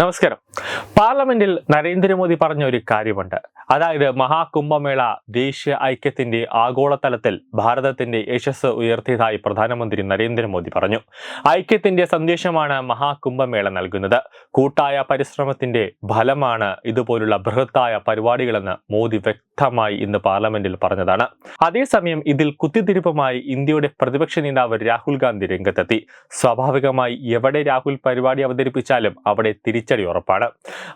നമസ്കാരം. പാർലമെന്റിൽ നരേന്ദ്രമോദി പറഞ്ഞ ഒരു കാര്യമുണ്ട്. അതായത് മഹാകുംഭമേള ദേശീയ ഐക്യത്തിന്റെ ആഗോളതലത്തിൽ ഭാരതത്തിന്റെ യശസ് ഉയർത്തിയതായി പ്രധാനമന്ത്രി നരേന്ദ്രമോദി പറഞ്ഞു. ഐക്യത്തിന്റെ സന്ദേശമാണ് മഹാകുംഭമേള നൽകുന്നത്. കൂട്ടായ പരിശ്രമത്തിന്റെ ഫലമാണ് ഇതുപോലുള്ള ബൃഹത്തായ പരിപാടികളെന്ന് മോദി വ്യക്തമായി ഇന്ന് പാർലമെന്റിൽ പറഞ്ഞതാണ്. അതേസമയം ഇതിൽ കുത്തിത്തിരിപ്പുമായി ഇന്ത്യയുടെ പ്രതിപക്ഷ നേതാവ് രാഹുൽ ഗാന്ധി രംഗത്തെത്തി. സ്വാഭാവികമായി എവിടെ രാഹുൽ പരിപാടി അവതരിപ്പിച്ചാലും അവിടെ തിരിച്ചടി ഉറപ്പാണ്.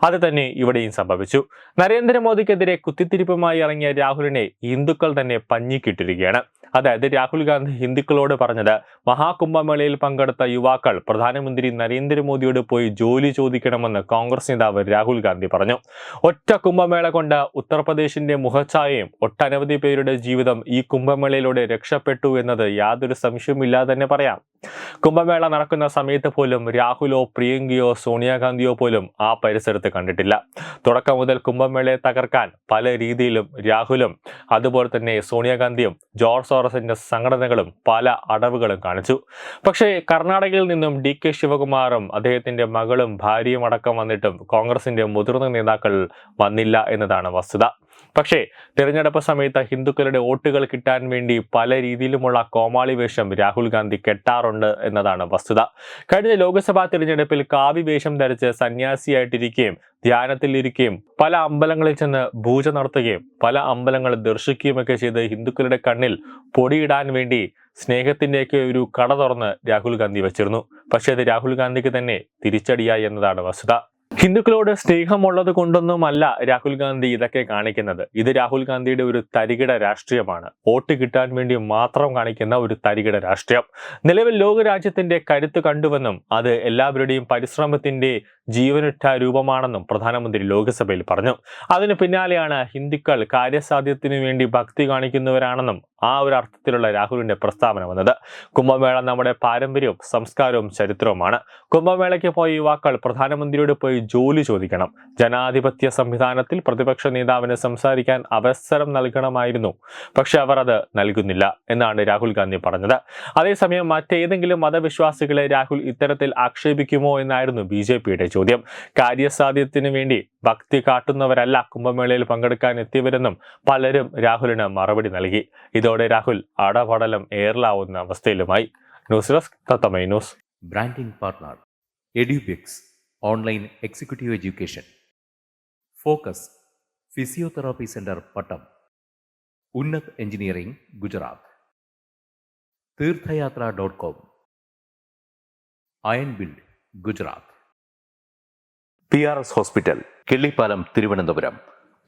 അത് തന്നെ ഇവിടെയും സംഭവിച്ചു. നരേന്ദ്രമോദിക്കെതിരെ കുത്തിത്തിരിപ്പുമായി ഇറങ്ങിയ രാഹുലിനെ ഹിന്ദുക്കൾ തന്നെ പഞ്ഞിക്കിട്ടിരിക്കുകയാണ്. അതായത് രാഹുൽ ഗാന്ധി ഹിന്ദുക്കളോട് പറഞ്ഞത് മഹാകുംഭമേളയിൽ പങ്കെടുത്ത യുവാക്കൾ പ്രധാനമന്ത്രി നരേന്ദ്രമോദിയോട് പോയി ജോലി ചോദിക്കണമെന്ന് കോൺഗ്രസ് നേതാവ് രാഹുൽ ഗാന്ധി പറഞ്ഞു. ഒറ്റ കുംഭമേള കൊണ്ട് ഉത്തർപ്രദേശിന്റെ മുഖഛായയും ഒട്ടനവധി പേരുടെ ജീവിതം ഈ കുംഭമേളയിലൂടെ രക്ഷപ്പെട്ടു എന്നത് യാതൊരു സംശയവുമില്ലാതെ തന്നെ പറയാം. കുംഭമേള നടക്കുന്ന സമയത്ത് പോലും രാഹുലോ പ്രിയങ്കയോ സോണിയാഗാന്ധിയോ പോലും ആ പരിസരത്ത് കണ്ടിട്ടില്ല. തുടക്കം മുതൽ കുംഭമേളയെ തകർക്കാൻ പല രീതിയിലും രാഹുലും അതുപോലെ തന്നെ സോണിയാഗാന്ധിയും ജോർജ് സോറസിന്റെ സംഘടനകളും പല അടവുകളും കാണിച്ചു. പക്ഷേ കർണാടകയിൽ നിന്നും ഡി കെ ശിവകുമാറും അദ്ദേഹത്തിന്റെ മകളും ഭാര്യയും അടക്കം വന്നിട്ടും കോൺഗ്രസിന്റെ മുതിർന്ന നേതാക്കൾ വന്നില്ല എന്നതാണ് വസ്തുത. പക്ഷേ തിരഞ്ഞെടുപ്പ് സമയത്ത് ഹിന്ദുക്കളുടെ വോട്ടുകൾ കിട്ടാൻ വേണ്ടി പല രീതിയിലുമുള്ള കോമാളി വേഷം രാഹുൽ ഗാന്ധി കെട്ടാറുണ്ട്. എന്നതാണ് വസ്തുത. കഴിഞ്ഞ ലോക്സഭാ തിരഞ്ഞെടുപ്പിൽ കാവി വേഷം ധരിച്ച് സന്യാസിയായിട്ടിരിക്കുകയും ധ്യാനത്തിലിരിക്കുകയും പല അമ്പലങ്ങളിൽ ചെന്ന് പൂജ നടത്തുകയും പല അമ്പലങ്ങൾ ദർശിക്കുകയുമൊക്കെ ചെയ്ത് ഹിന്ദുക്കളുടെ കണ്ണിൽ പൊടിയിടാൻ വേണ്ടി സ്നേഹത്തിന്റെയൊക്കെ ഒരു കട തുറന്ന് രാഹുൽ ഗാന്ധി വച്ചിരുന്നു. പക്ഷേ അത് രാഹുൽ ഗാന്ധിക്ക് തന്നെ തിരിച്ചടിയായി എന്നതാണ് വസ്തുത. ഹിന്ദുക്കളോട് സ്നേഹമുള്ളത് കൊണ്ടൊന്നുമല്ല രാഹുൽ ഗാന്ധി ഇതൊക്കെ കാണിക്കുന്നത്. ഇത് രാഹുൽ ഗാന്ധിയുടെ ഒരു തരികിട രാഷ്ട്രീയമാണ്. വോട്ട് കിട്ടാൻ വേണ്ടി മാത്രം കാണിക്കുന്ന ഒരു തരികിട രാഷ്ട്രീയം. നിലവിൽ ലോകരാജ്യത്തിന്റെ കരുത്ത് കണ്ടുവെന്നും അത് എല്ലാവരുടെയും പരിശ്രമത്തിന്റെ ജീവനുറ്റ രൂപമാണെന്നും പ്രധാനമന്ത്രി ലോക്സഭയിൽ പറഞ്ഞു. അതിന് പിന്നാലെയാണ് ഹിന്ദുക്കൾ കാര്യസാധ്യത്തിനു വേണ്ടി ഭക്തി കാണിക്കുന്നവരാണെന്നും ആ ഒരു അർത്ഥത്തിലുള്ള രാഹുലിന്റെ പ്രസ്താവന വന്നത്. കുംഭമേള നമ്മുടെ പാരമ്പര്യവും സംസ്കാരവും ചരിത്രവുമാണ്. കുംഭമേളയ്ക്ക് പോയ യുവാക്കൾ പ്രധാനമന്ത്രിയോട് പോയി ജോലി ചോദിക്കണം. ജനാധിപത്യ സംവിധാനത്തിൽ പ്രതിപക്ഷ നേതാവിന് സംസാരിക്കാൻ അവസരം നൽകണമായിരുന്നു. പക്ഷെ അവർ അത് നൽകുന്നില്ല എന്നാണ് രാഹുൽ ഗാന്ധി പറഞ്ഞത്. അതേസമയം മറ്റേതെങ്കിലും മതവിശ്വാസികളെ രാഹുൽ ഇത്തരത്തിൽ ആക്ഷേപിക്കുമോ എന്നായിരുന്നു ബി ജെ പിയുടെ ചോദ്യം. കാര്യസാധ്യത്തിന് വേണ്ടി ഭക്തി കാട്ടുന്നവരല്ല കുംഭമേളയിൽ പങ്കെടുക്കാൻ എത്തിയവരെന്നും പലരും രാഹുലിന് മറുപടി നൽകി. ഇതോടെ രാഹുൽ ആടപാടലം ഏറലാവുന്ന അവസ്ഥയിലുമായി. News desk Tatwamayi news. Branding partner Edubix online executive education. Focus physiotherapy centre Pattom. Unnath engineering Gujarat. Theerthayathra dot com. Iron build Gujarat. P R S hospital Killipalam Thiruvananthapuram.